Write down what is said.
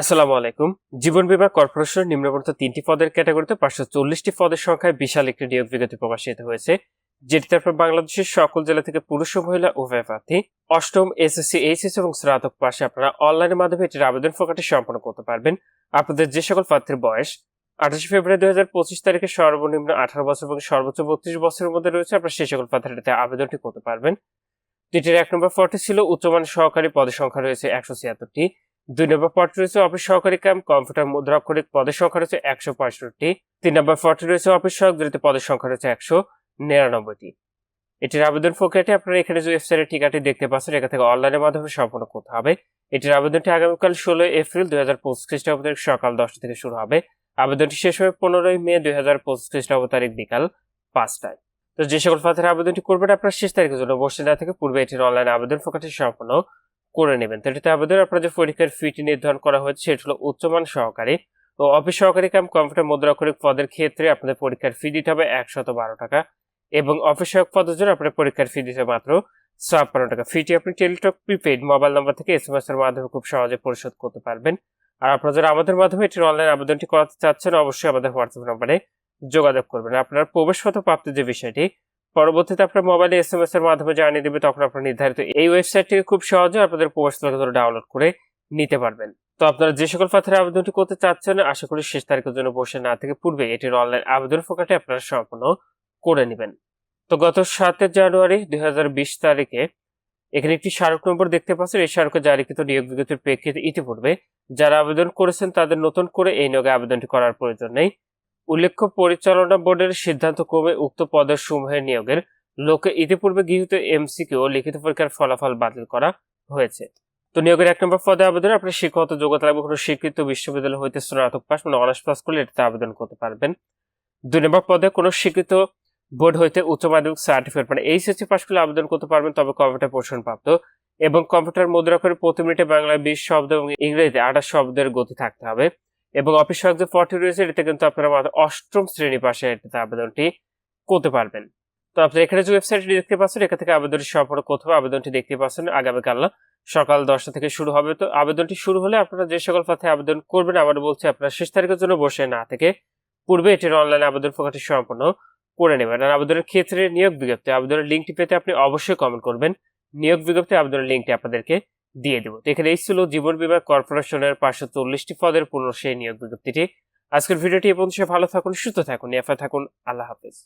আসসালামু আলাইকুম। জীবন বীমা কর্পোরেশন নিম্নবর্ত তিনটি পদের ক্যাটাগরিতে পাঁচশো চল্লিশটি পদের সংখ্যায় বিশাল একটি নিয়োগ বিজ্ঞপ্তি প্রকাশিত হয়েছে, যেটিতে আপনার বাংলাদেশের সকল জেলা থেকে পুরুষ ও মহিলা উভয় প্রার্থী, অষ্টম এসএসসি, এইচএস এবং স্নাতক পাশে আপনারা অনলাইনের মাধ্যমে এটির আবেদন প্রকাশটি সম্পন্ন করতে পারবেন। আপনাদের যে সকল প্রার্থীর বয়স, আঠাশে ফেব্রুয়ারি দুই হাজার পঁচিশ তারিখে সর্বনিম্ন আঠারো বছর এবং সর্বোচ্চ বত্রিশ বছরের মধ্যে রয়েছে, আপনারা সেই সকল প্রার্থীরা আবেদনটি করতে পারবেন। যেটির এক নম্বর পদটি ছিল উচ্চমান সহকারী পদের সংখ্যা রয়েছে একশো ছিয়াত্তরটি। দুই নম্বর পদটি রয়েছে অফিস সহকারী ক্যাম্প কম্পিউটার মুদ্রাক্ষরিক পদের সংখ্যা রয়েছে একশো পঁয়ষট্টি। তিন নম্বর পদটি রয়েছে অফিস সহক যেটিতে পদের সংখ্যা রয়েছে একশো নিরানব্বইটি। এটির আবেদন প্রক্রিয়াটি আপনারা এখানে যে ওয়েবসাইটের ঠিকাটি দেখতে পাচ্ছেন, এখান থেকে অনলাইনের মাধ্যমে সম্পন্ন করতে হবে। এটির আবেদনটি আগামীকাল ষোলো এপ্রিল দুই হাজার পঁচিশ খ্রিস্টাব্দ তারিখ সকাল দশটা থেকে শুরু হবে। আবেদনটি শেষ হবে পনেরোই মে দুই হাজার পঁচিশ খ্রিস্টাব্দ তারিখ বিকাল পাঁচটায়। তো যে সকল প্রার্থীরা আবেদনটি করবেন, আপনার শেষ তারিখের জন্য বসে না থেকে পূর্বে এটির অনলাইন আবেদন প্রকাশটি সম্পন্ন করে নেবেন। তো এটিতে আবেদন আপনার যে পরীক্ষার ফিটি নির্ধারণ করা হয়েছে, সেটা হলো উচ্চমান সহকারী। তো অফিস সহকারী কাম কম্পিউটার মুদ্রাক্ষরিক পদের ক্ষেত্রে আপনাদের পরীক্ষার ফি দিতে হবে একশত বারো টাকা এবং অফিস সহায়ক পদের জন্য আপনার পরীক্ষার ফি দিতে মাত্র ছাপ্পান্ন টাকা। ফিটি আপনি টেলিটক প্রিপেড মোবাইল নাম্বার থেকে এস এম এস এর মাধ্যমে খুব সহজে পরিশোধ করতে পারবেন। আর আপনারা যারা আমাদের মাধ্যমে এটির অনলাইন আবেদনটি করাতে চাচ্ছেন, অবশ্যই আমাদের হোয়াটসঅ্যাপ নাম্বারে যোগাযোগ করবেন। আপনার প্রবেশপত্র প্রাপ্তির যে বিষয়টি পরবর্তীতে আপনার মোবাইলে এস এম এস এর মাধ্যমে জানিয়ে দেবে, তখন আপনার নির্ধারিত এই ওয়েবসাইট থেকে খুব সহজে আপনাদের প্রবেশপত্র ডাউনলোড করে নিতে পারবেন। তো আপনারা যে সকল পাথরের আবেদনটি করতে চাচ্ছেন, আশা করি শেষ তারিখের জন্য বসে না থেকে পূর্বে এটির অনলাইন আবেদন ফোকাটে আপনারা সম্পন্ন করে নেবেন। তো গত সাতের জানুয়ারি দুই হাজার বিশ তারিখে এখানে একটি স্মারক নম্বর দেখতে পাচ্ছেন। এই স্মারকে জারিকৃত নিয়োগ বিজ্ঞপ্তির প্রেক্ষিতে ইতিপূর্বে যারা আবেদন করেছেন, তাদের নতুন করে এই নিয়োগে আবেদনটি করার প্রয়োজন নেই। উল্লেখ্য, পরিচালনা বোর্ডের সিদ্ধান্ত ক্রমে উক্ত পদের সমূহের নিয়োগের লোকে ইতিপূর্বে গৃহীত এমসিকিউ লিখিত পরীক্ষার ফলাফল বাতিল করা হয়েছে। তো নিয়োগের এক নম্বর পদে আবেদন আপনার শিক্ষাগত যোগ্যতা লাগবে কোনো স্বীকৃত বিশ্ববিদ্যালয় হইতে স্নাতক পাস মানে অনার্স পাস করলে এটাতে আবেদন করতে পারবেন। দুই নম্বর পদে কোনো স্বীকৃত বোর্ড হইতে উচ্চ মাধ্যমিক সার্টিফিকেট মানে এইচএসসি পাস করলে আবেদন করতে পারবেন, তবে কম্পিউটার পোষণ প্রাপ্ত এবং কম্পিউটার মুদ্রা করে প্রতি মিনিটে বাংলায় বিশ শব্দ এবং ইংরেজিতে আঠাশ শব্দের গতি থাকতে হবে। এবং অফিস সহায়ক যে ফর্টি রয়েছে, এটাতে কিন্তু আপনারা অষ্টম শ্রেণি পাশে এটাতে আবেদনটি করতে পারবেন। তো আপনি এখানে যে ওয়েবসাইটটি দেখতে পাচ্ছেন, এখান থেকে আবেদনটি সম্পর্ক কোথাও আবেদনটি দেখতে পাচ্ছেন আগামীকাল সকাল দশটা থেকে শুরু হবে। তো আবেদনটি শুরু হলে আপনারা যে সকল পথে আবেদন করবেন আবার বলছি, আপনারা শেষ তারিখের জন্য বসে না থেকে পূর্বে এটির অনলাইন আবেদন প্রকাশটি সম্পন্ন করে নেবেন। আর আবেদনের ক্ষেত্রে নিয়োগ বিজ্ঞপ্তি, আবেদনের লিঙ্কটি পেতে আপনি অবশ্যই কমেন্ট করবেন। নিয়োগ বিজ্ঞপ্তি, আবেদনের লিঙ্কটি আপনাদেরকে দিয়ে দেব। তো এখানে এই ছিল জীবন বীমা কর্পোরেশনের পাঁচশো চল্লিশটি পদের পুনর্শে নিয়োগ বিজ্ঞপ্তিটি। আজকের ভিডিওটি এবং সে ভালো থাকুন, সুস্থ থাকুন এফা থাকুন। আল্লাহ হাফেজ।